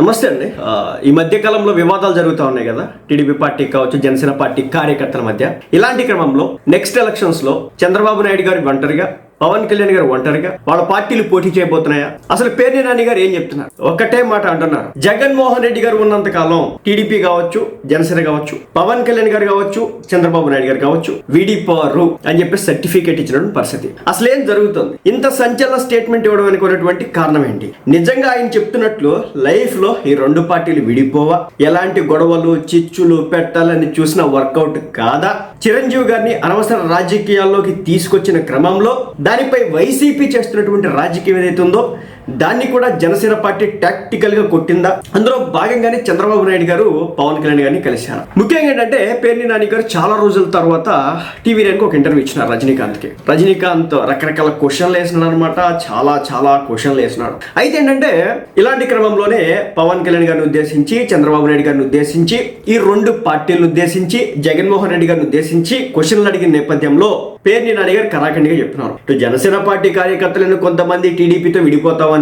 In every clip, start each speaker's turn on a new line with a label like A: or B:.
A: నమస్తే అండి. ఈ మధ్య కాలంలో వివాదాలు జరుగుతూ ఉన్నాయి కదా. టీడీపీ పార్టీ కావచ్చు జనసేన పార్టీ కార్యకర్తల మధ్య. ఇలాంటి క్రమంలో నెక్స్ట్ ఎలక్షన్స్లో చంద్రబాబు నాయుడు గారి ఒంటరిగా పవన్ కళ్యాణ్ గారు ఒంటరిగా వాళ్ళ పార్టీలు పోటీ చేయబోతున్నాయా? అసలు పేర్ని నాని గారు ఏం చెప్తున్నారు? ఒక్కటే మాట అంటున్నారు. జగన్మోహన్ రెడ్డి గారు ఉన్నంత కాలం టీడీపీ కావచ్చు జనసేన కావచ్చు పవన్ కళ్యాణ్ గారు కావచ్చు చంద్రబాబు నాయుడు గారు కావచ్చు విడిపోరు అని చెప్పి సర్టిఫికేట్ ఇచ్చిన పరిస్థితి. అసలు ఏం జరుగుతుంది? ఇంత సంచలన స్టేట్మెంట్ ఇవ్వడం అనుకున్నటువంటి కారణం ఏంటి? నిజంగా ఆయన చెప్తున్నట్లు లైఫ్లో ఈ రెండు పార్టీలు విడిపోవా? ఎలాంటి గొడవలు చిచ్చులు పెట్టాలని చూసిన వర్కౌట్ కాదా? చిరంజీవి గారిని అనవసర రాజకీయాల్లోకి తీసుకొచ్చిన క్రమంలో దానిపై వైసీపీ చేస్తున్నటువంటి రాజకీయం ఏదైతే ఉందో దాన్ని కూడా జనసేన పార్టీ టాక్టికల్గా కొట్టిందా? అందులో భాగంగానే చంద్రబాబు నాయుడు గారు పవన్ కళ్యాణ్ గారిని కలిశారు. ముఖ్యంగా ఏంటంటే పేర్ని నాని గారు చాలా రోజుల తర్వాత టీవీ నైన్కి ఒక ఇంటర్వ్యూ ఇచ్చినారు రజనీకాంత్కి. రజనీకాంత్ రకరకాల క్వశ్చన్లు వేసినాడు అనమాట చాలా చాలా క్వశ్చన్లు వేసినాడు అయితే ఏంటంటే ఇలాంటి క్రమంలోనే పవన్ కళ్యాణ్ గారిని ఉద్దేశించి చంద్రబాబు నాయుడు గారిని ఉద్దేశించి ఈ రెండు పార్టీలను ఉద్దేశించి జగన్మోహన్ రెడ్డి గారిని ఉద్దేశించి క్వశ్చన్లు అడిగిన నేపథ్యంలో పేర్ని నాని గారు కరాఖండిగా చెప్పినారు. ఇటు జనసేన పార్టీ కార్యకర్తలను కొంతమంది టీడీపీతో విడిపోతామని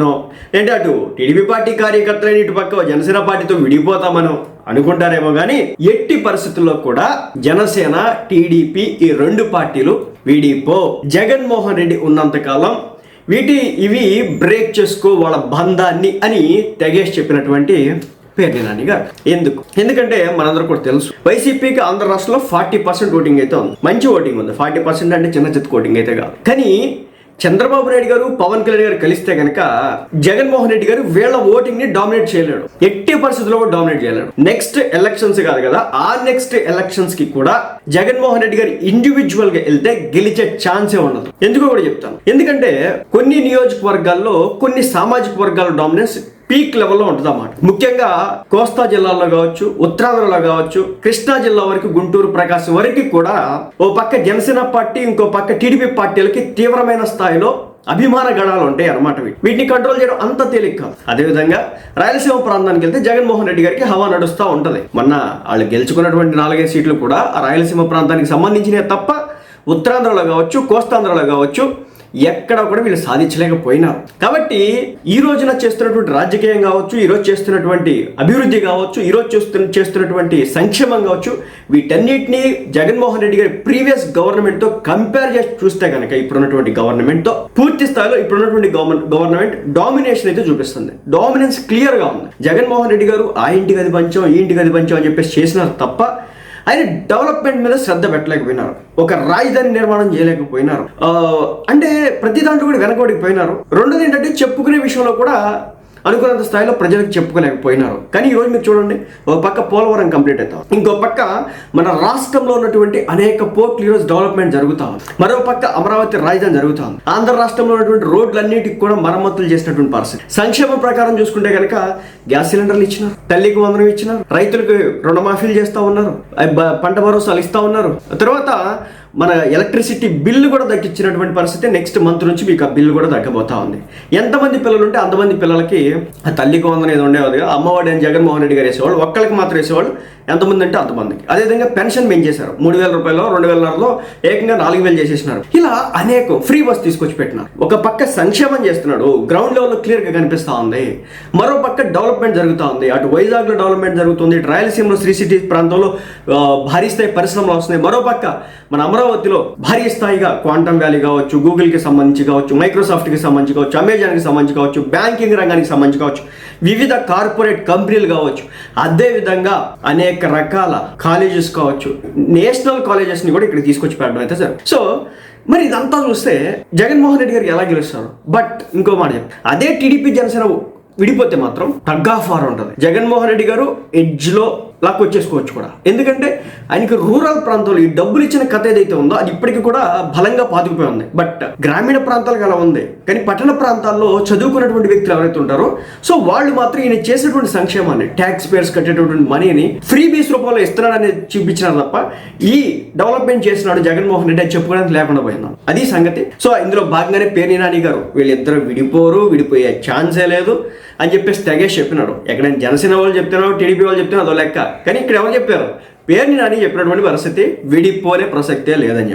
A: ఏంటి అటు టీడీపీ పార్టీ కార్యకర్తలైన ఇటు పక్క జనసేన పార్టీతో విడిపోతామనో అనుకుంటారేమో కానీ ఎట్టి పరిస్థితుల్లో కూడా జనసేన టీడీపీ ఈ రెండు పార్టీలు విడిపో. జగన్మోహన్ రెడ్డి ఉన్నంతకాలం వీటి ఇవి బ్రేక్ చేసుకో వాళ్ళ బంధాన్ని అని తెగేసి చెప్పినటువంటి పేర్నినాని గారు ఎందుకు? ఎందుకంటే మనందరూ కూడా తెలుసు వైసీపీకి ఆంధ్ర రాష్ట్రంలో ఫార్టీ పర్సెంట్ ఓటింగ్ అయితే ఉంది. మంచి ఓటింగ్ ఉంది. ఫార్టీ పర్సెంట్ అంటే చిన్న చిత్త ఓటింగ్ అయితే కాదు. కానీ చంద్రబాబు నాయుడు గారు పవన్ కళ్యాణ్ గారు కలిస్తే కనుక జగన్మోహన్ రెడ్డి గారు వీళ్ళ ఓటింగ్ని డామినేట్ చేయలేడు. ఎట్టి పరిస్థితుల్లో కూడా డామినేట్ చేయలేడు. నెక్స్ట్ ఎలక్షన్స్ కాదు కదా ఆ నెక్స్ట్ ఎలక్షన్స్కి కూడా జగన్మోహన్ రెడ్డి గారు ఇండివిజువల్గా వెళ్తే గెలిచే ఛాన్సే ఉండదు. ఎందుకో కూడా చెప్తాను. ఎందుకంటే కొన్ని నియోజకవర్గాల్లో కొన్ని సామాజిక వర్గాల డామినెన్స్ పీక్ లెవెల్లో ఉంటుంది అన్నమాట ముఖ్యంగా కోస్తా జిల్లాలో కావచ్చు ఉత్తరాంధ్రలో కావచ్చు కృష్ణా జిల్లా వరకు గుంటూరు ప్రకాశం వరకు కూడా ఓ పక్క జనసేన పార్టీ ఇంకో పక్క టీడీపీ పార్టీలకి తీవ్రమైన స్థాయిలో అభిమాన గణాలు ఉంటాయి అన్నమాట వీటిని కంట్రోల్ చేయడం అంత తేలిక కాదు. అదేవిధంగా రాయలసీమ ప్రాంతానికి వెళ్తే జగన్మోహన్ రెడ్డి గారికి హవా నడుస్తూ ఉంటది. మొన్న వాళ్ళు గెలుచుకున్నటువంటి నాలుగైదు సీట్లు కూడా ఆ రాయలసీమ ప్రాంతానికి సంబంధించినవి తప్ప ఉత్తరాంధ్రలో కావచ్చు కోస్తాంధ్రలో కావచ్చు ఎక్కడ కూడా వీళ్ళు సాధించలేకపోయినారు కాబట్టి ఈ రోజున చేస్తున్నటువంటి రాజకీయం కావచ్చు ఈరోజు చేస్తున్నటువంటి అభివృద్ధి కావచ్చు ఈరోజు చేస్తున్న చేస్తున్నటువంటి సంక్షేమం కావచ్చు వీటన్నిటిని జగన్మోహన్ రెడ్డి గారి ప్రీవియస్ గవర్నమెంట్తో కంపేర్ చేసి చూస్తే కనుక ఇప్పుడున్నటువంటి గవర్నమెంట్తో పూర్తి స్థాయిలో ఇప్పుడున్నటువంటి గవర్నమెంట్ గవర్నమెంట్ డామినేషన్ అయితే చూపిస్తుంది. డామినెన్స్ క్లియర్గా ఉంది. జగన్మోహన్ రెడ్డి గారు ఆ ఇంటికి అది పంచాం ఈ ఇంటికి అది పంచాం అని చెప్పేసి చేసినారు తప్ప ఆయన డెవలప్మెంట్ మీద శ్రద్ధ పెట్టలేకపోయినారు. ఒక రాజధాని నిర్మాణం చేయలేకపోయినారు. అంటే ప్రతి దాంట్లో కూడా వెనకబడిపోయినారు. రెండోది ఏంటంటే చెప్పుకునే విషయంలో కూడా అనుకున్నంత స్థాయిలో ప్రజలకు చెప్పుకోలేకపోయినారు. కానీ ఈరోజు మీరు చూడండి ఒక పక్క పోలవరం కంప్లీట్ అవుతాం ఇంకో పక్క మన రాష్ట్రంలో ఉన్నటువంటి అనేక పోర్ట్లు ఈరోజు డెవలప్మెంట్ జరుగుతా ఉంది. మరో పక్క అమరావతి రాజధాని జరుగుతా ఉంది. ఆంధ్ర రాష్ట్రంలో ఉన్నటువంటి రోడ్లన్నిటికి కూడా మరమ్మతులు చేసినటువంటి పరిస్థితి. సంక్షేమ ప్రకారం చూసుకుంటే కనుక గ్యాస్ సిలిండర్లు ఇచ్చినారు తల్లికి వందనం ఇచ్చినారు రైతులకు రుణమాఫీలు చేస్తా ఉన్నారు పంట భరోసాలు ఇస్తా ఉన్నారు. తర్వాత మన ఎలక్ట్రిసిటీ బిల్లు కూడా దక్కించినటువంటి పరిస్థితి నెక్స్ట్ మంత్ నుంచి మీకు ఆ బిల్లు కూడా దక్కబోతా ఉంది. ఎంతమంది పిల్లలు ఉంటే అంతమంది పిల్లలకి ఆ తల్లికి వందన ఏదో ఉండేది అమ్మఒడి అని జగన్మోహన్ రెడ్డి గారు వేసేవాళ్ళు ఒక్కరికి మాత్రం వేసేవాళ్ళు ఎంతమంది అంటే అంతమందికి. అదేవిధంగా పెన్షన్ పెంచేశారు మూడు వేల రూపాయలు రెండు వేల నాలుగులో ఏకంగా నాలుగు వేలు చేసేసినారు. ఇలా అనేక ఫ్రీ బస్ తీసుకొచ్చి పెట్టినారు. ఒక పక్క సంక్షేమం చేస్తున్నాడు గ్రౌండ్ లెవెల్లో క్లియర్గా కనిపిస్తూ ఉంది. మరో పక్క డెవలప్మెంట్ జరుగుతూ ఉంది. అటు వైజాగ్లో డెవలప్మెంట్ జరుగుతుంది రాయలసీమలో శ్రీ సిటీ ప్రాంతంలో భారీ స్థాయి పరిశ్రమలు వస్తున్నాయి. మరో పక్క మన అమరావతిలో భారీ స్థాయిగా క్వాంటమ్ వ్యాలీ కావచ్చు గూగుల్కి సంబంధించి కావచ్చు మైక్రోసాఫ్ట్కి సంబంధించి కావచ్చు అమెజాన్కి సంబంధించి కావచ్చు బ్యాంకింగ్ రంగానికి సంబంధించి కావచ్చు వివిధ కార్పొరేట్ కంపెనీలు కావచ్చు అదేవిధంగా అనేక రకాల కాలేజెస్ కావచ్చు నేషనల్ కాలేజెస్ని కూడా ఇక్కడ తీసుకొచ్చి పెట్టడం అయితే సార్ సో మరి ఇదంతా చూస్తే జగన్మోహన్ రెడ్డి గారికి ఎలా గెలుస్తారు? బట్ ఇంకో మాట చెప్పి. అదే టీడీపీ జనసేన విడిపోతే మాత్రం టగ్ ఆఫ్ వార్ ఉంటుంది. జగన్మోహన్ రెడ్డి గారు ఎడ్జ్లో లాక్ వచ్చేసుకోవచ్చు కూడా. ఎందుకంటే ఆయనకి రూరల్ ప్రాంతంలో ఈ డబ్బులు ఇచ్చిన కథ ఏదైతే ఉందో అది ఇప్పటికీ కూడా బలంగా పాతుకుపోయి ఉంది. బట్ గ్రామీణ ప్రాంతాలకు అలా ఉంది. కానీ పట్టణ ప్రాంతాల్లో చదువుకున్నటువంటి వ్యక్తులు ఎవరైతే ఉంటారో సో వాళ్ళు మాత్రం ఈయన చేసినటువంటి సంక్షేమాన్ని ట్యాక్స్ పేర్స్ కట్టేటటువంటి మనీని ఫ్రీ బీస్ రూపంలో ఇస్తున్నాడని చూపించినారు తప్ప ఈ డెవలప్మెంట్ చేసినాడు జగన్మోహన్ రెడ్డి అని చెప్పుకోవడానికి లేకుండా పోయింది. అది సంగతి. సో ఇందులో భాగంగానే పేర్ని నాని గారు వీళ్ళిద్దరు విడిపోరు విడిపోయే ఛాన్సే లేదు అని చెప్పేసి తెగేసి చెప్పినాడు. ఎక్కడైనా జనసేన వాళ్ళు చెప్తున్నారు టీడీపీ వాళ్ళు చెప్తున్నారు అదో లెక్క. కానీ ఇక్కడ ఎవరు చెప్పారు? పేరుని నాని చెప్పినటువంటి పరిస్థితి విడిపోలే ప్రసక్తే లేదని చెప్పి